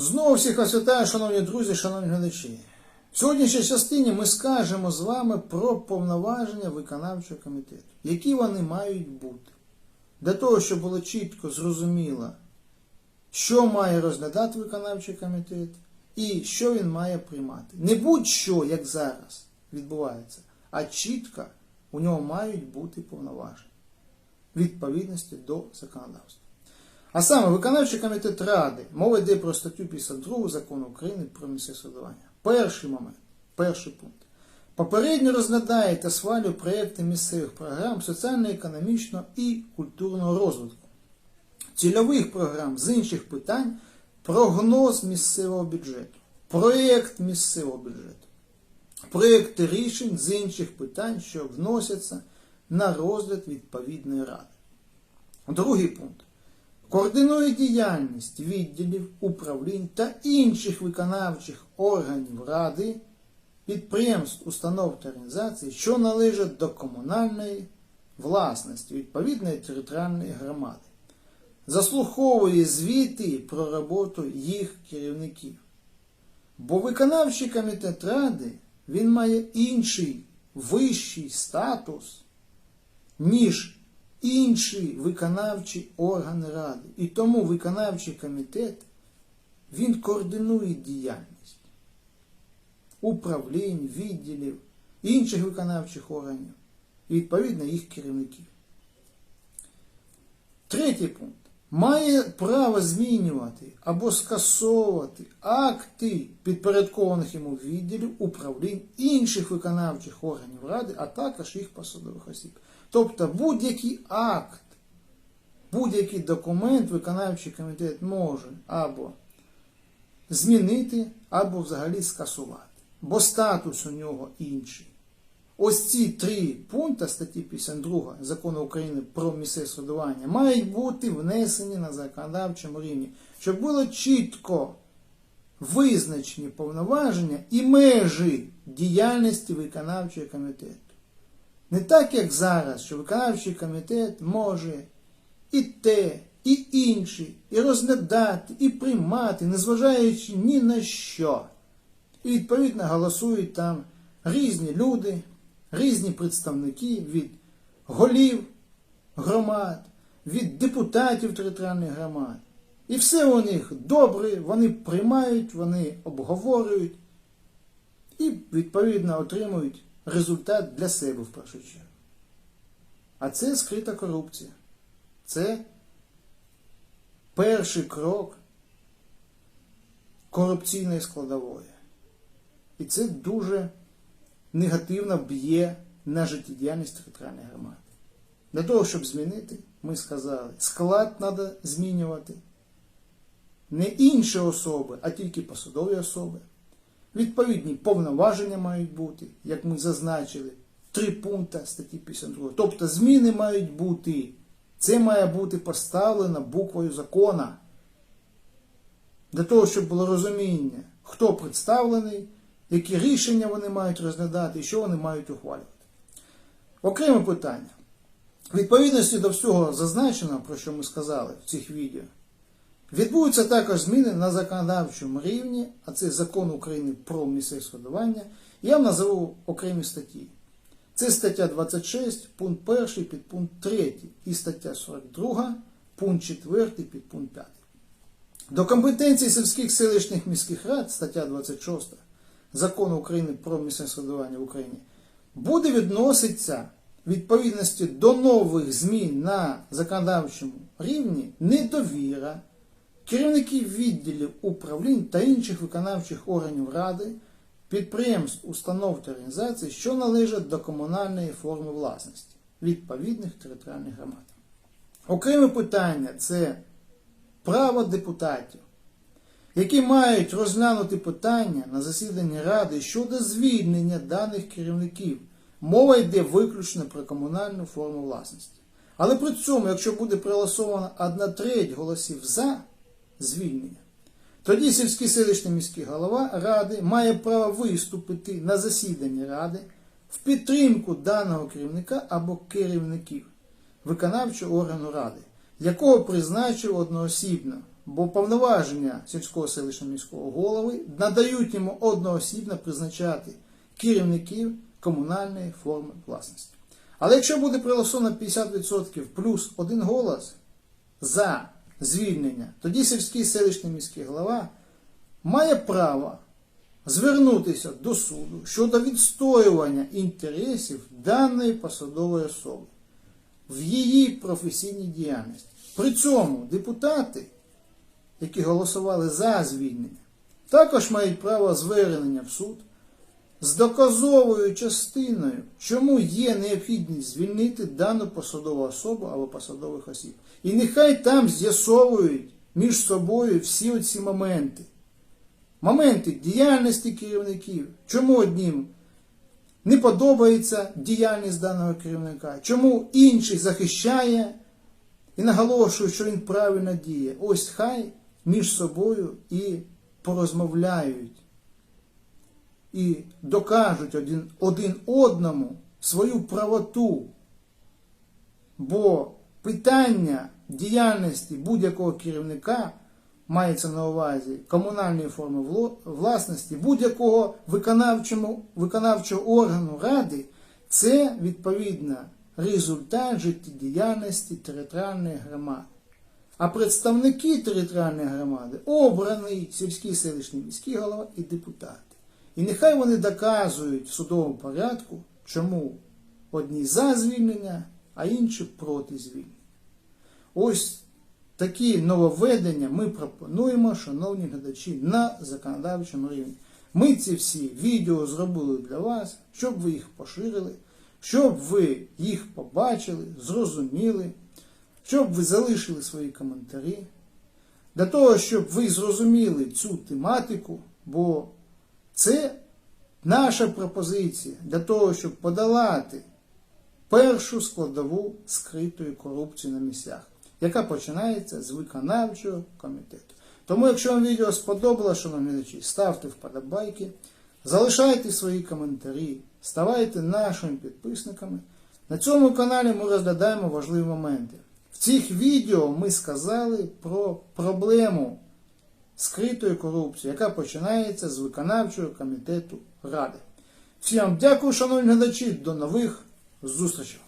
Знову всіх вас вітаю, шановні друзі, шановні глядачі. В сьогоднішній частині ми скажемо з вами про повноваження виконавчого комітету, які вони мають бути. Для того, щоб було чітко зрозуміло, що має розглядати виконавчий комітет і що він має приймати. Не будь-що, як зараз відбувається, а чітко у нього мають бути повноваження відповідності до законодавства. А саме виконавчий комітет Ради, мова йде про статтю 52 закону України про місцеве самоврядування. Перший момент, перший пункт. Попередньо розглядає та схвалює проєкти місцевих програм соціально-економічного і культурного розвитку, цільових програм з інших питань, прогноз місцевого бюджету, проєкт місцевого бюджету, проєкти рішень з інших питань, що вносяться на розгляд відповідної ради. Другий пункт. Координує діяльність відділів, управлінь та інших виконавчих органів Ради, підприємств, установ та організацій, що належать до комунальної власності відповідної територіальної громади. Заслуховує звіти про роботу їх керівників. Бо виконавчий комітет Ради він має інший вищий статус, ніж інші виконавчі органи Ради. І тому виконавчий комітет він координує діяльність управлінь, відділів, інших виконавчих органів і відповідно їх керівників. Третій пункт. Має право змінювати або скасовувати акти підпорядкованих йому відділів, управлінь інших виконавчих органів Ради, а також їх посадових осіб. Тобто будь-який акт, будь-який документ виконавчий комітет може або змінити, або взагалі скасувати. Бо статус у нього інший. Ось ці три пункти статті 52 закону України про місцеве самоврядування мають бути внесені на законодавчому рівні, щоб було чітко визначені повноваження і межі діяльності виконавчого комітету. Не так, як зараз, що виконавчий комітет може і те, і інше, і розглядати, і приймати, незважаючи ні на що. І відповідно голосують там різні люди, різні представники від голів громад, від депутатів територіальних громад. І все у них добре, вони приймають, вони обговорюють і відповідно отримують результат для себе в першу чергу. А це скрита корупція. Це перший крок корупційної складової. І це дуже негативно б'є на життєдіяльність територіальної громади. Для того, щоб змінити, ми сказали, склад треба змінювати. Не інші особи, а тільки посадові особи. Відповідні повноваження мають бути, як ми зазначили, три пункти статті 52. Тобто зміни мають бути. Це має бути поставлено буквою закона. Для того, щоб було розуміння, хто представлений, які рішення вони мають розглядати і що вони мають ухвалювати. Окреме питання. Відповідності до всього зазначеного, про що ми сказали в цих відео, Відбудуться також зміни на законодавчому рівні, а це закон України про місцеве самоврядування. Я вам назову окремі статті. Це стаття 26, пункт 1, підпункт 3 і стаття 42, пункт 4, підпункт 5. До компетенції сільських селищних міських рад, стаття 26 закону України про місцеве самоврядування в Україні, буде відноситися відповідності до нових змін на законодавчому рівні недовіра керівників відділів управлінь та інших виконавчих органів Ради, підприємств, установ та організацій, що належать до комунальної форми власності відповідних територіальних громад. Окреме питання це право депутатів, які мають розглянути питання на засіданні Ради щодо звільнення даних керівників. Мова йде виключно про комунальну форму власності. Але при цьому, якщо буде проголосовано одна треть голосів за, звільнення. Тоді сільський селищний міський голова ради має право виступити на засіданні ради в підтримку даного керівника або керівників виконавчого органу ради, якого призначив одноосібно бо повноваження сільського селищного міського голови надають йому одноосібно призначати керівників комунальної форми власності. Але якщо буде проголосовано 50% плюс один голос за звільнення, тоді сільський селищний міський голова має право звернутися до суду щодо відстоювання інтересів даної посадової особи в її професійній діяльності. При цьому депутати, які голосували за звільнення, також мають право звернення в суд з доказовою частиною, чому є необхідність звільнити дану посадову особу або посадових осіб. І нехай там з'ясовують між собою всі оці моменти. Моменти діяльності керівників, чому одним не подобається діяльність даного керівника, чому інший захищає і наголошує, що він правильно діє. Ось хай між собою і порозмовляють і докажуть один, один одному свою правоту. Бо питання діяльності будь-якого керівника мається на увазі комунальної форми власності, будь-якого виконавчого органу ради, це відповідно результат життєдіяльності територіальної громади. А представники територіальної громади обраний сільський селищний міський голова і депутати. І нехай вони доказують в судовому порядку, чому одні за звільнення, а інші проти звільнення. Ось такі нововведення ми пропонуємо, шановні глядачі, на законодавчому рівні. Ми ці всі відео зробили для вас, щоб ви їх поширили, щоб ви їх побачили, зрозуміли, щоб ви залишили свої коментарі, для того, щоб ви зрозуміли цю тематику, бо це наша пропозиція для того, щоб подолати першу складову скритої корупції на місцях, яка починається з виконавчого комітету. Тому, якщо вам відео сподобалося, шановні глядачі, ставте вподобайки, залишайте свої коментарі, ставайте нашими підписниками. На цьому каналі ми розглядаємо важливі моменти. В цих відео ми сказали про проблему скритої корупції, яка починається з виконавчого комітету Ради. Всім вам дякую, шановні глядачі, до нових зустрічей!